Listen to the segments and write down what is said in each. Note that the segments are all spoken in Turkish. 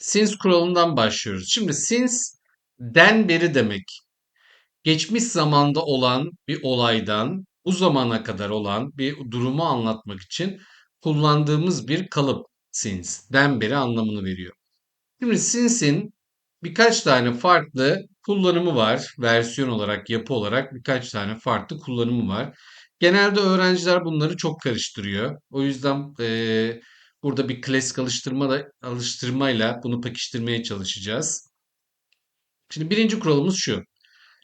Since kuralından başlıyoruz. Şimdi since den beri demek. Geçmiş zamanda olan bir olaydan bu zamana kadar olan bir durumu anlatmak için kullandığımız bir kalıp since. Den beri anlamını veriyor. Şimdi since'in birkaç tane farklı kullanımı var. Versiyon olarak, yapı olarak birkaç tane farklı kullanımı var. Genelde öğrenciler bunları çok karıştırıyor. O yüzden eee, burada bir klasik alıştırma alıştırmayla bunu pekiştirmeye çalışacağız. Şimdi birinci kuralımız şu.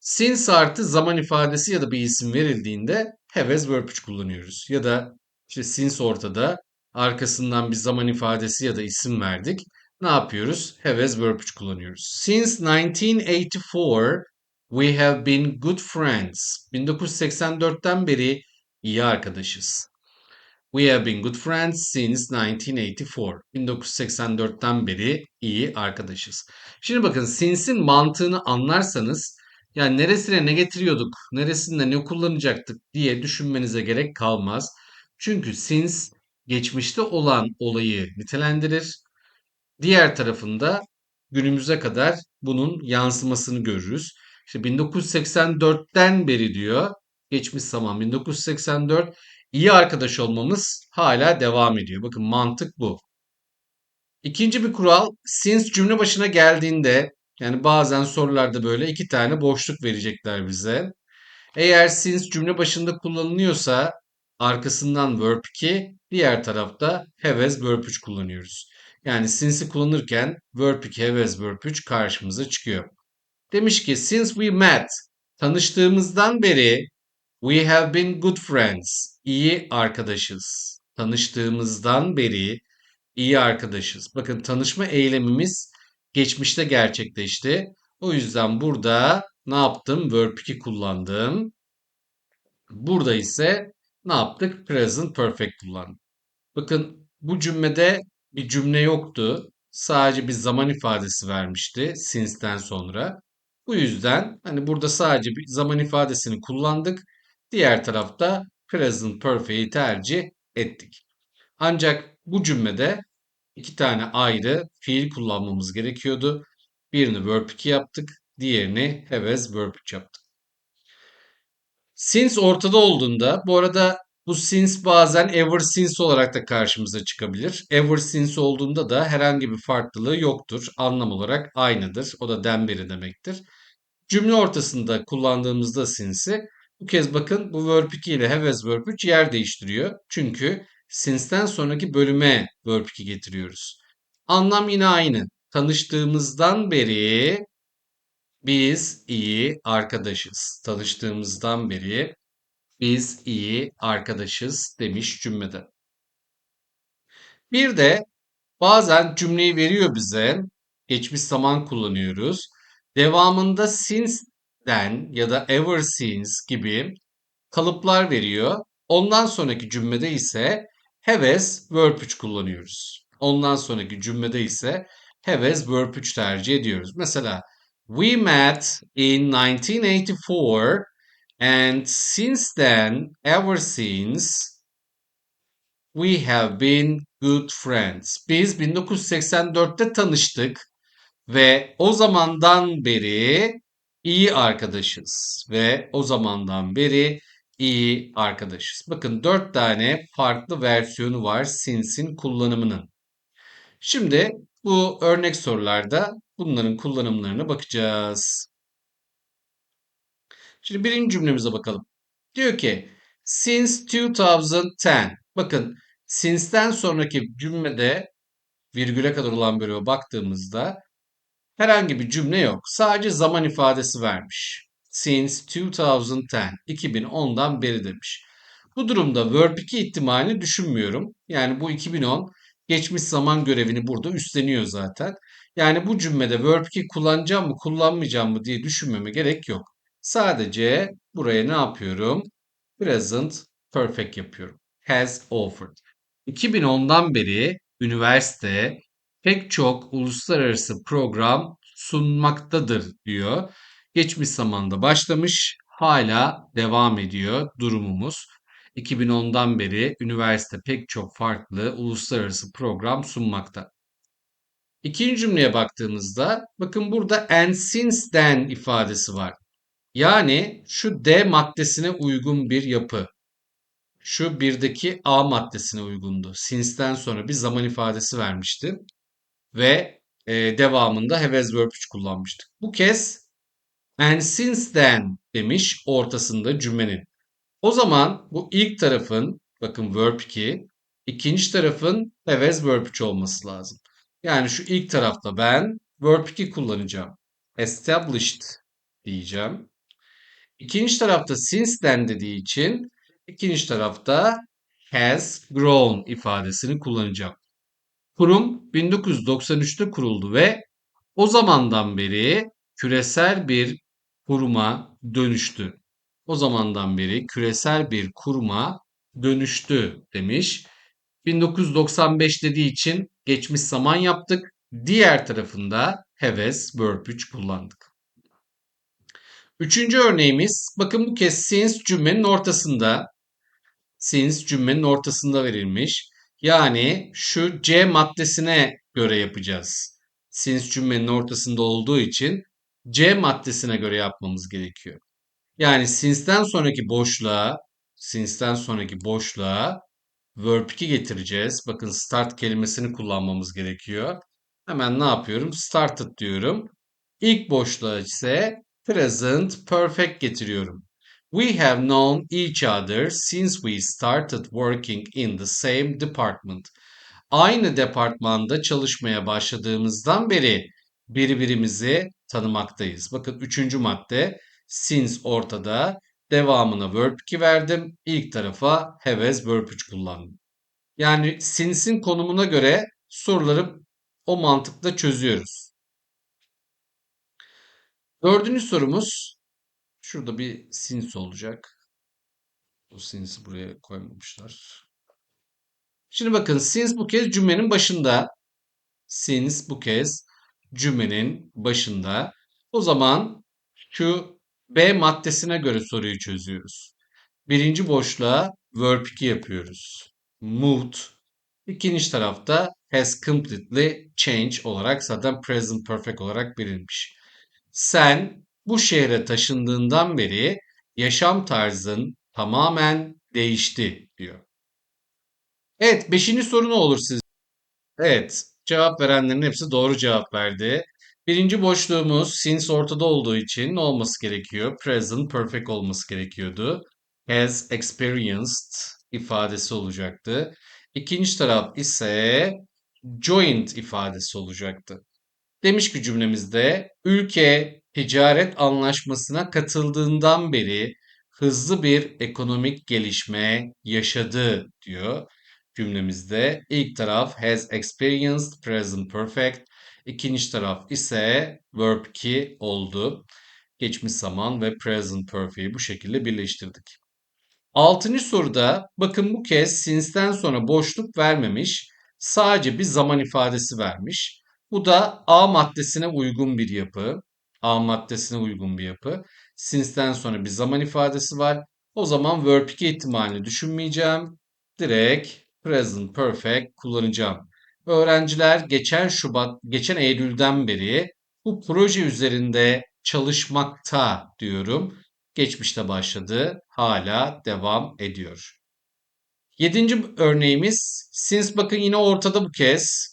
Since artı zaman ifadesi ya da bir isim verildiğinde have as verb 3 kullanıyoruz. Ya da işte since ortada arkasından bir zaman ifadesi ya da isim verdik. Ne yapıyoruz? Have as verb 3 kullanıyoruz. Since 1984 we have been good friends. 1984'ten beri iyi arkadaşız. We have been good friends since 1984. 1984'ten beri iyi arkadaşız. Şimdi bakın since'in mantığını anlarsanız yani neresine ne getiriyorduk, neresinde ne kullanacaktık diye düşünmenize gerek kalmaz. Çünkü since geçmişte olan olayı nitelendirir. Diğer tarafında günümüze kadar bunun yansımasını görürüz. İşte 1984'ten beri diyor. Geçmiş zaman 1984 iyi arkadaş olmamız hala devam ediyor. Bakın mantık bu. İkinci bir kural since cümle başına geldiğinde yani bazen sorularda böyle iki tane boşluk verecekler bize. Eğer since cümle başında kullanılıyorsa arkasından verb 2 diğer tarafta have as verb 3 kullanıyoruz. Yani since'i kullanırken verb 2 have as verb 3 karşımıza çıkıyor. Demiş ki since we met tanıştığımızdan beri we have been good friends. İyi arkadaşız. Tanıştığımızdan beri iyi arkadaşız. Bakın tanışma eylemimiz geçmişte gerçekleşti. O yüzden burada ne yaptım? Verb 2 kullandım. Burada ise ne yaptık? Present perfect kullandım. Bakın bu cümlede bir cümle yoktu. Sadece bir zaman ifadesi vermişti since'ten sonra. Bu yüzden hani burada sadece bir zaman ifadesini kullandık. Diğer tarafta present perfect'i tercih ettik. Ancak bu cümlede iki tane ayrı fiil kullanmamız gerekiyordu. Birini verb 2 yaptık. Diğerini have as verb 3 yaptık. Since ortada olduğunda bu arada bu since bazen ever since olarak da karşımıza çıkabilir. Ever since olduğunda da herhangi bir farklılığı yoktur. Anlam olarak aynıdır. O da den beri demektir. Cümle ortasında kullandığımızda since'i bu kez bakın bu verb 2 ile have as verb 3 yer değiştiriyor. Çünkü since'ten sonraki bölüme verb 2 getiriyoruz. Anlam yine aynı. Tanıştığımızdan beri biz iyi arkadaşız. Tanıştığımızdan beri biz iyi arkadaşız demiş cümlede. Bir de bazen cümleyi veriyor bize. Geçmiş zaman kullanıyoruz. Devamında since'den ya da ever since gibi kalıplar veriyor. Ondan sonraki cümlede ise have as verb 3 kullanıyoruz. Ondan sonraki cümlede ise have as verb 3 tercih ediyoruz. Mesela we met in 1984 and since then ever since we have been good friends. Biz 1984'te tanıştık ve o zamandan beri iyi arkadaşız ve o zamandan beri iyi arkadaşız. Bakın dört tane farklı versiyonu var since'in kullanımının. Şimdi bu örnek sorularda bunların kullanımlarına bakacağız. Şimdi birinci cümlemize bakalım. Diyor ki since 2010 bakın since'ten sonraki cümlede virgüle kadar olan bölüme baktığımızda herhangi bir cümle yok. Sadece zaman ifadesi vermiş. Since 2010 2010'dan beri demiş. Bu durumda verb 2 ihtimalini düşünmüyorum. Yani bu 2010 geçmiş zaman görevini burada üstleniyor zaten. Yani bu cümlede verb 2 kullanacağım mı kullanmayacağım mı diye düşünmeme gerek yok. Sadece buraya ne yapıyorum? Present perfect yapıyorum. Has offered. 2010'dan beri üniversite pek çok uluslararası program sunmaktadır diyor. Geçmiş zamanda başlamış, hala devam ediyor durumumuz. 2010'dan beri üniversite pek çok farklı uluslararası program sunmakta. İkinci cümleye baktığımızda bakın burada and since then ifadesi var. Yani şu D maddesine uygun bir yapı. Şu birdeki A maddesine uygundu. Since'den sonra bir zaman ifadesi vermişti. Ve e, devamında have as verb 3 kullanmıştık. Bu kez and since then demiş ortasında cümlenin. O zaman bu ilk tarafın bakın verb 2, ikinci tarafın have as verb 3 olması lazım. Yani şu ilk tarafta ben verb 2 kullanacağım. Established diyeceğim. İkinci tarafta since then dediği için ikinci tarafta has grown ifadesini kullanacağım. Kurum 1993'te kuruldu ve o zamandan beri küresel bir kuruma dönüştü. O zamandan beri küresel bir kuruma dönüştü demiş. 1995 dediği için geçmiş zaman yaptık. Diğer tarafında heves verb 3 kullandık. Üçüncü örneğimiz bakın bu kez since cümlenin ortasında since cümlenin ortasında verilmiş. Yani şu C maddesine göre yapacağız. Since cümlenin ortasında olduğu için C maddesine göre yapmamız gerekiyor. Yani since'den sonraki boşluğa since'den sonraki boşluğa verb 2 getireceğiz. Bakın start kelimesini kullanmamız gerekiyor. Hemen ne yapıyorum? Started diyorum. İlk boşluğa ise present perfect getiriyorum. We have known each other since we started working in the same department. Aynı departmanda çalışmaya başladığımızdan beri birbirimizi tanımaktayız. Bakın üçüncü madde since ortada. Devamına verb 2 verdim. İlk tarafa have as verb 3 kullandım. Yani since'in konumuna göre soruları o mantıkla çözüyoruz. Dördüncü sorumuz şurada bir since olacak. O since'i buraya koymamışlar. Şimdi bakın since bu kez cümlenin başında. Since bu kez cümlenin başında. O zaman şu B maddesine göre soruyu çözüyoruz. Birinci boşluğa verb 2 yapıyoruz. Moved. İkinci tarafta has completely changed olarak zaten present perfect olarak verilmiş. Sen bu şehre taşındığından beri yaşam tarzın tamamen değişti diyor. Evet, beşinci soru ne olur siz? Evet, cevap verenlerin hepsi doğru cevap verdi. Birinci boşluğumuz since ortada olduğu için ne olması gerekiyor? Present perfect olması gerekiyordu. Has experienced ifadesi olacaktı. İkinci taraf ise joint ifadesi olacaktı. Demiş ki cümlemizde ülke ticaret anlaşmasına katıldığından beri hızlı bir ekonomik gelişme yaşadı diyor cümlemizde. İlk taraf has experienced present perfect. İkinci taraf ise verb 2 oldu. Geçmiş zaman ve present perfect'i bu şekilde birleştirdik. Altıncı soruda bakın bu kez since'den sonra boşluk vermemiş. Sadece bir zaman ifadesi vermiş. Bu da A maddesine uygun bir yapı. A maddesine uygun bir yapı. Since'den sonra bir zaman ifadesi var. O zaman verb 2 ihtimalini düşünmeyeceğim. Direkt present perfect kullanacağım. Öğrenciler geçen Şubat, geçen Eylül'den beri bu proje üzerinde çalışmakta diyorum. Geçmişte başladı, hala devam ediyor. Yedinci örneğimiz, since bakın yine ortada bu kez.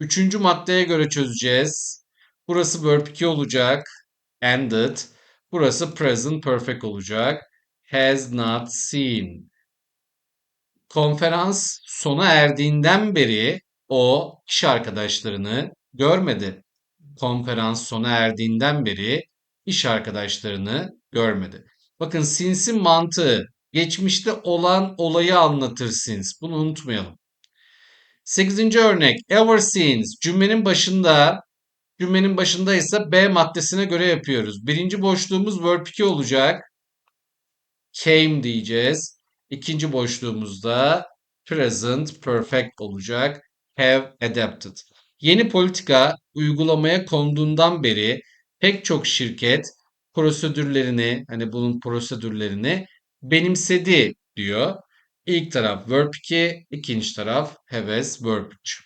Üçüncü maddeye göre çözeceğiz. Burası verb 2 olacak. Ended. Burası present perfect olacak. Has not seen. Konferans sona erdiğinden beri o iş arkadaşlarını görmedi. Konferans sona erdiğinden beri iş arkadaşlarını görmedi. Bakın since'in mantığı geçmişte olan olayı anlatır since. Bunu unutmayalım. Sekizinci örnek ever since cümlenin başında cümlenin başında ise B maddesine göre yapıyoruz. Birinci boşluğumuz verb 2 olacak. Came diyeceğiz. İkinci boşluğumuzda present perfect olacak. Have adapted. Yeni politika uygulamaya konduğundan beri pek çok şirket prosedürlerini hani bunun prosedürlerini benimsedi diyor. İlk taraf verb 2, ikinci taraf have as verb 3.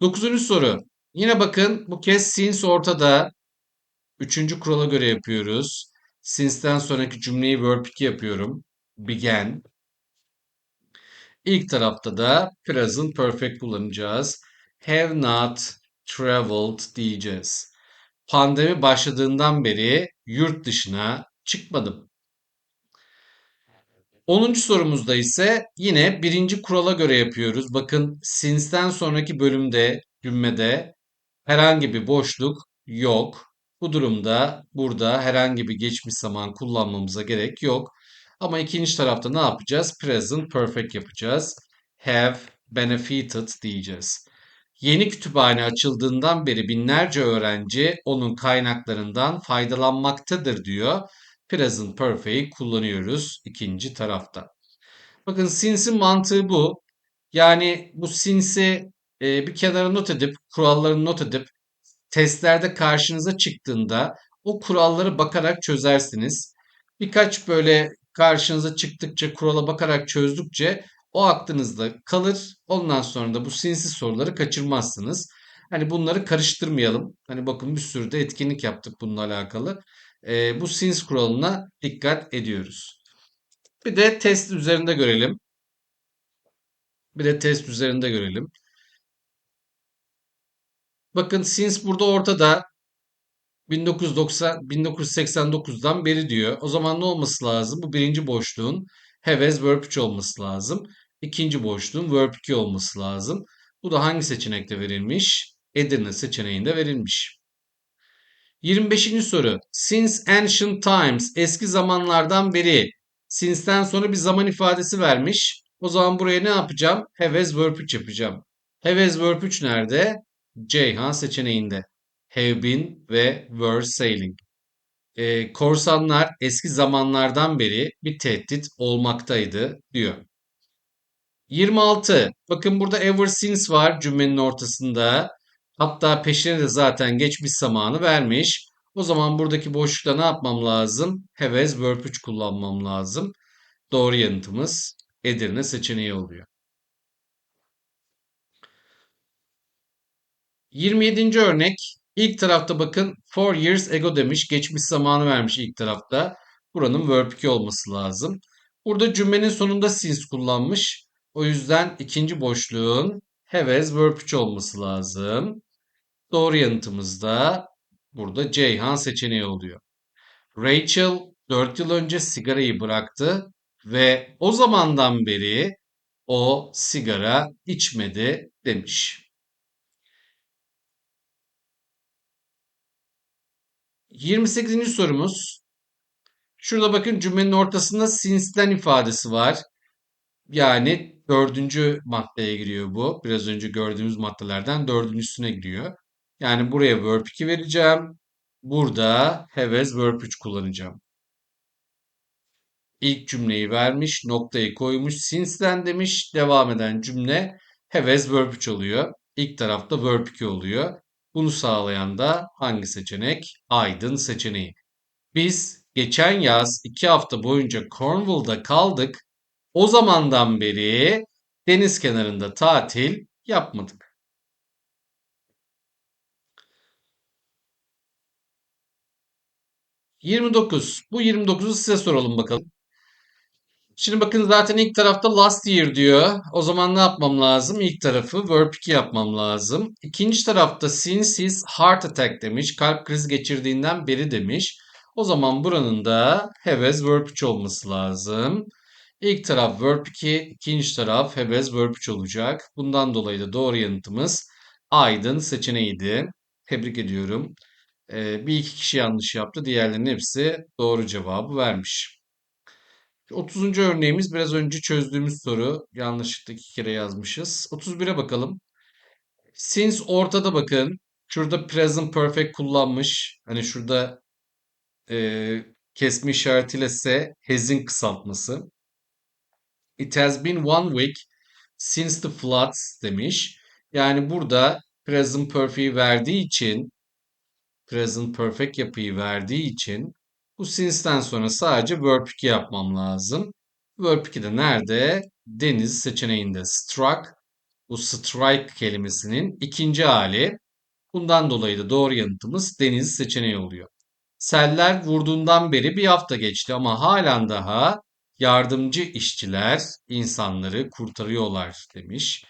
Dokuzuncu soru. Yine bakın bu kez since ortada. Üçüncü kurala göre yapıyoruz. Since'den sonraki cümleyi verb 2 yapıyorum. Began. İlk tarafta da present perfect kullanacağız. Have not traveled diyeceğiz. Pandemi başladığından beri yurt dışına çıkmadım. 10. sorumuzda ise yine birinci kurala göre yapıyoruz. Bakın since'ten sonraki bölümde cümlede herhangi bir boşluk yok. Bu durumda burada herhangi bir geçmiş zaman kullanmamıza gerek yok. Ama ikinci tarafta ne yapacağız? Present perfect yapacağız. Have benefited diyeceğiz. Yeni kütüphane açıldığından beri binlerce öğrenci onun kaynaklarından faydalanmaktadır diyor. Present perfect'i kullanıyoruz ikinci tarafta. Bakın since'in mantığı bu. Yani bu since'i e, bir kenara not edip, kurallarını not edip testlerde karşınıza çıktığında o kuralları bakarak çözersiniz. Birkaç böyle karşınıza çıktıkça kurala bakarak çözdükçe o aklınızda kalır. Ondan sonra da bu sinsi soruları kaçırmazsınız. Hani bunları karıştırmayalım. Hani bakın bir sürü de etkinlik yaptık bununla alakalı. Ee, bu sins kuralına dikkat ediyoruz. Bir de test üzerinde görelim. Bir de test üzerinde görelim. Bakın since burada ortada 1990 1989'dan beri diyor. O zaman ne olması lazım? Bu birinci boşluğun have as verb 3 olması lazım. İkinci boşluğun verb 2 olması lazım. Bu da hangi seçenekte verilmiş? Edirne seçeneğinde verilmiş. 25. soru. Since ancient times eski zamanlardan beri since'ten sonra bir zaman ifadesi vermiş. O zaman buraya ne yapacağım? Have as verb 3 yapacağım. Have as verb 3 nerede? Ceyhan seçeneğinde. Have been ve were sailing. E, korsanlar eski zamanlardan beri bir tehdit olmaktaydı diyor. 26. Bakın burada ever since var cümlenin ortasında. Hatta peşine de zaten geçmiş zamanı vermiş. O zaman buradaki boşlukta ne yapmam lazım? Have as verb 3 kullanmam lazım. Doğru yanıtımız Edirne seçeneği oluyor. 27. örnek. İlk tarafta bakın 4 years ago demiş. Geçmiş zamanı vermiş ilk tarafta. Buranın verb 2 olması lazım. Burada cümlenin sonunda since kullanmış. O yüzden ikinci boşluğun have as verb 3 olması lazım. Doğru yanıtımız da burada Ceyhan seçeneği oluyor. Rachel 4 yıl önce sigarayı bıraktı ve o zamandan beri o sigara içmedi demiş. 28. sorumuz. Şurada bakın cümlenin ortasında since'den ifadesi var. Yani dördüncü maddeye giriyor bu. Biraz önce gördüğümüz maddelerden dördüncüsüne giriyor. Yani buraya verb 2 vereceğim. Burada have as verb 3 kullanacağım. İlk cümleyi vermiş, noktayı koymuş, since'den demiş. Devam eden cümle have as verb 3 oluyor. İlk tarafta verb 2 oluyor. Bunu sağlayan da hangi seçenek? Aydın seçeneği. Biz geçen yaz iki hafta boyunca Cornwall'da kaldık. O zamandan beri deniz kenarında tatil yapmadık. ...29. Bu 29'u size soralım bakalım. Şimdi bakın zaten ilk tarafta last year diyor. O zaman ne yapmam lazım? İlk tarafı verb 2 yapmam lazım. İkinci tarafta since his heart attack demiş. Kalp krizi geçirdiğinden beri demiş. O zaman buranın da have as verb 3 olması lazım. İlk taraf verb 2, ikinci taraf have as verb 3 olacak. Bundan dolayı da doğru yanıtımız Aydın seçeneğiydi. Tebrik ediyorum. Ee, bir iki kişi yanlış yaptı. Diğerlerinin hepsi doğru cevabı vermiş. 30. örneğimiz biraz önce çözdüğümüz soru. Yanlışlıkla iki kere yazmışız. 31'e bakalım. Since ortada bakın. Şurada present perfect kullanmış. Hani şurada e, kesme işaretiyle ise has'in kısaltması. It has been one week since the floods demiş. Yani burada present perfect'i verdiği için present perfect yapıyı verdiği için bu since'den sonra sadece verb 2 yapmam lazım. Verb 2 de nerede? Deniz seçeneğinde struck. Bu strike kelimesinin ikinci hali. Bundan dolayı da doğru yanıtımız deniz seçeneği oluyor. Seller vurduğundan beri bir hafta geçti ama halen daha yardımcı işçiler insanları kurtarıyorlar demiş.